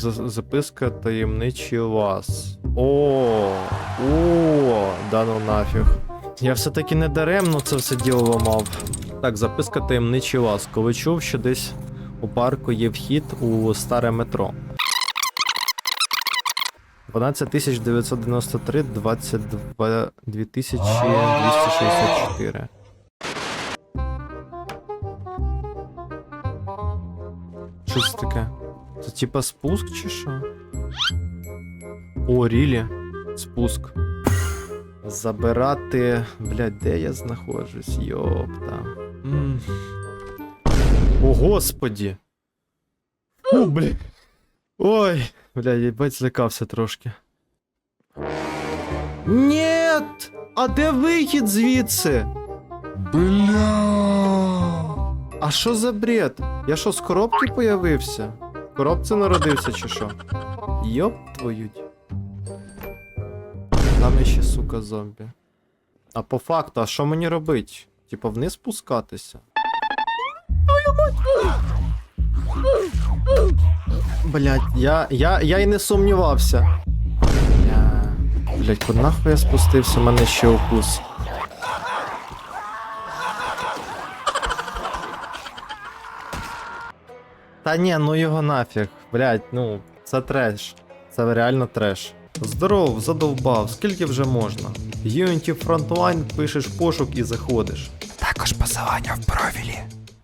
За- записка таємничий лаз. О, о, да ну нафіг. Я все-таки не даремно це все діло ламав. Так, записка таємничий лаз. Коли чув, що десь у парку є вхід у старе метро. 12993 22 2264. Що це таке? Це типа спуск чи що? О, рілі. Спуск. Забирати. Блядь, де я знаходжусь? Йопта. М. О, господі. Фу, блядь. Ой, блядь, їбать, злякався трошки. Нет! А де вихід звідси? Бля. А що за бред? Я що, з коробки появився? Коробці народився чи що? Йоп твою. Там ще, сука, зомбі. А по факту, а що мені робить? Типа вниз спускатися? Блять, я, я, я і не сумнівався. Блять, нахуй я спустився, мене ще укус. Та ні, ну його нафіг. Блять, ну, це треш. Це реально треш. Здоров, задовбав, скільки вже можна? Unity Frontline пишеш пошук і заходиш. Також посилання в профілі.